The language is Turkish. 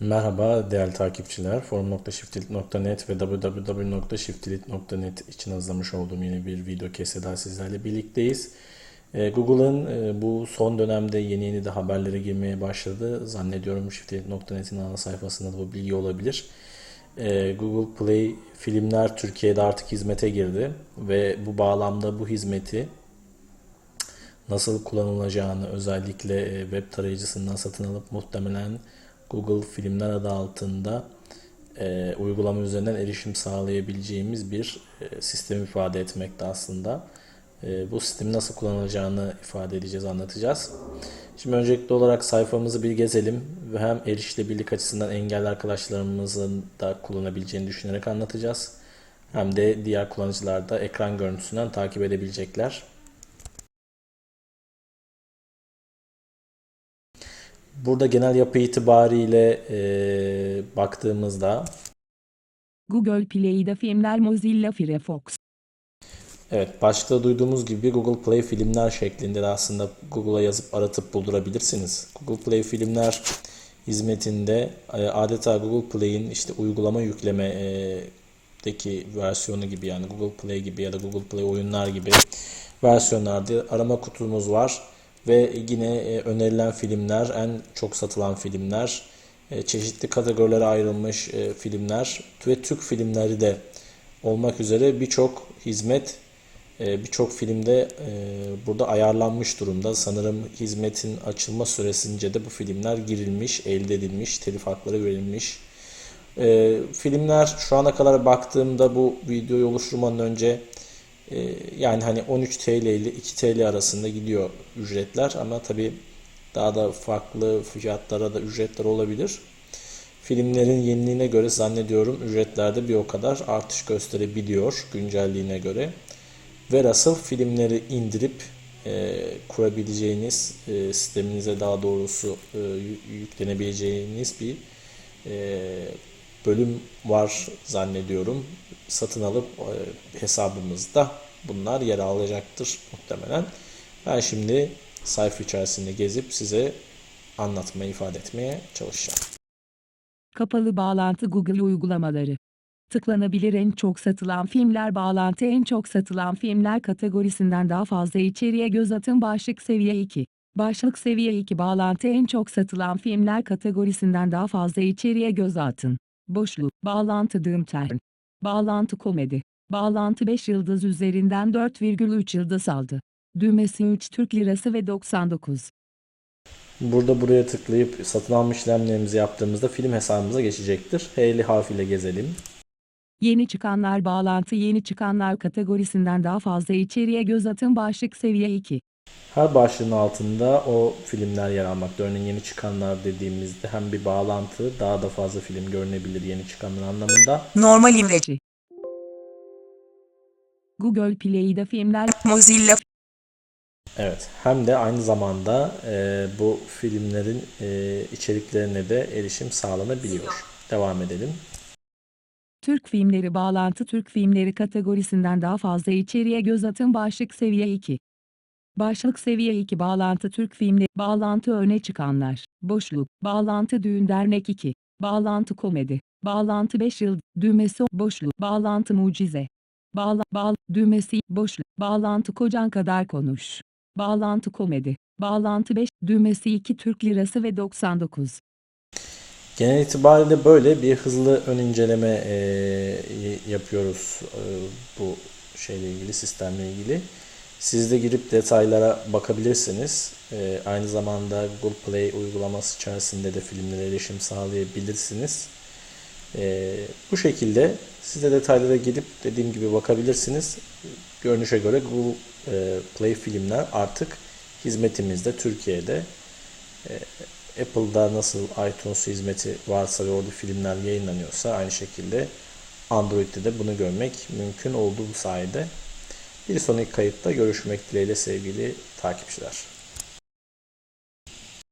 Merhaba değerli takipçiler. Forum.shiftlit.net ve www.shiftlit.net için hazırlamış olduğum yeni bir video kesede daha sizlerle birlikteyiz. Ee, Google'ın e, bu son dönemde yeni yeni de haberlere girmeye başladı. Zannediyorum shiftlit.net'in ana sayfasında da bu bilgi olabilir. Ee, Google Play filmler Türkiye'de artık hizmete girdi ve bu bağlamda bu hizmeti nasıl kullanılacağını özellikle e, web tarayıcısından satın alıp muhtemelen Google Filmler adı altında e, uygulama üzerinden erişim sağlayabileceğimiz bir e, sistem ifade etmekte aslında. E, bu sistemin nasıl kullanılacağını ifade edeceğiz, anlatacağız. Şimdi öncelikli olarak sayfamızı bir gezelim ve hem erişilebilirlik açısından engelli arkadaşlarımızın da kullanabileceğini düşünerek anlatacağız. Hem de diğer kullanıcılar da ekran görüntüsünden takip edebilecekler. Burada genel yapı itibariyle e, baktığımızda Google Play'de filmler Mozilla Firefox. evet başta duyduğumuz gibi Google Play filmler şeklinde de aslında Google'a yazıp aratıp buldurabilirsiniz. Google Play filmler hizmetinde e, adeta Google Play'in işte uygulama yükleme e, deki versiyonu gibi yani Google Play gibi ya da Google Play oyunlar gibi versiyonlarda arama kutumuz var. Ve yine e, önerilen filmler, en çok satılan filmler, e, çeşitli kategorilere ayrılmış e, filmler ve Türk filmleri de olmak üzere birçok hizmet, birçok filmde burada ayarlanmış durumda. Sanırım hizmetin açılma süresince de bu filmler girilmiş, elde edilmiş, telif hakları verilmiş. Filmler şu ana kadar baktığımda bu videoyu oluşturmadan önce yani hani 13 TL ile 2 TL arasında gidiyor ücretler ama tabi daha da farklı fiyatlara da ücretler olabilir. Filmlerin yeniliğine göre zannediyorum ücretlerde bir o kadar artış gösterebiliyor güncelliğine göre. Ve asıl filmleri indirip e, kurabileceğiniz e, sisteminize daha doğrusu e, yüklenebileceğiniz bir e, bölüm var zannediyorum. Satın alıp e, hesabımızda bunlar yer alacaktır muhtemelen. Ben şimdi sayfa içerisinde gezip size anlatmayı ifade etmeye çalışacağım. Kapalı bağlantı Google uygulamaları. Tıklanabilir en çok satılan filmler bağlantı en çok satılan filmler kategorisinden daha fazla içeriye göz atın başlık seviye 2. Başlık seviye 2 bağlantı en çok satılan filmler kategorisinden daha fazla içeriye göz atın. Boşluk, bağlantı Dümtern. Bağlantı komedi. Bağlantı 5 yıldız üzerinden 4,3 yıldız aldı. Düğmesi 3 Türk Lirası ve 99. Burada buraya tıklayıp satın alma işlemlerimizi yaptığımızda film hesabımıza geçecektir. H'li harfiyle gezelim. Yeni çıkanlar bağlantı yeni çıkanlar kategorisinden daha fazla içeriye göz atın başlık seviye 2. Her başlığın altında o filmler yer almakta. Örneğin yeni çıkanlar dediğimizde hem bir bağlantı daha da fazla film görünebilir yeni çıkanlar anlamında. Normal İngilizce. Google Play'de filmler Mozilla Evet hem de aynı zamanda e, bu filmlerin e, içeriklerine de erişim sağlanabiliyor. Devam edelim. Türk filmleri bağlantı Türk filmleri kategorisinden daha fazla içeriye göz atın başlık seviye 2. Başlık seviye 2 bağlantı Türk filmleri bağlantı öne çıkanlar boşluk bağlantı düğün dernek 2 bağlantı komedi bağlantı 5 yıl düğmesi boşluk bağlantı mucize bağla bağ düğmesi boşluk bağlantı kocan kadar konuş bağlantı komedi bağlantı 5 düğmesi 2 Türk lirası ve 99 Genel itibariyle böyle bir hızlı ön inceleme e, yapıyoruz e, bu şeyle ilgili sistemle ilgili. Siz de girip detaylara bakabilirsiniz. E, aynı zamanda Google Play uygulaması içerisinde de filmlere erişim sağlayabilirsiniz. E, bu şekilde siz de detaylara girip dediğim gibi bakabilirsiniz. Görünüşe göre Google e, Play filmler artık hizmetimizde Türkiye'de. E, Apple'da nasıl iTunes hizmeti varsa ve orada filmler yayınlanıyorsa aynı şekilde Android'de de bunu görmek mümkün oldu bu sayede. Bir sonraki kayıtta görüşmek dileğiyle sevgili takipçiler.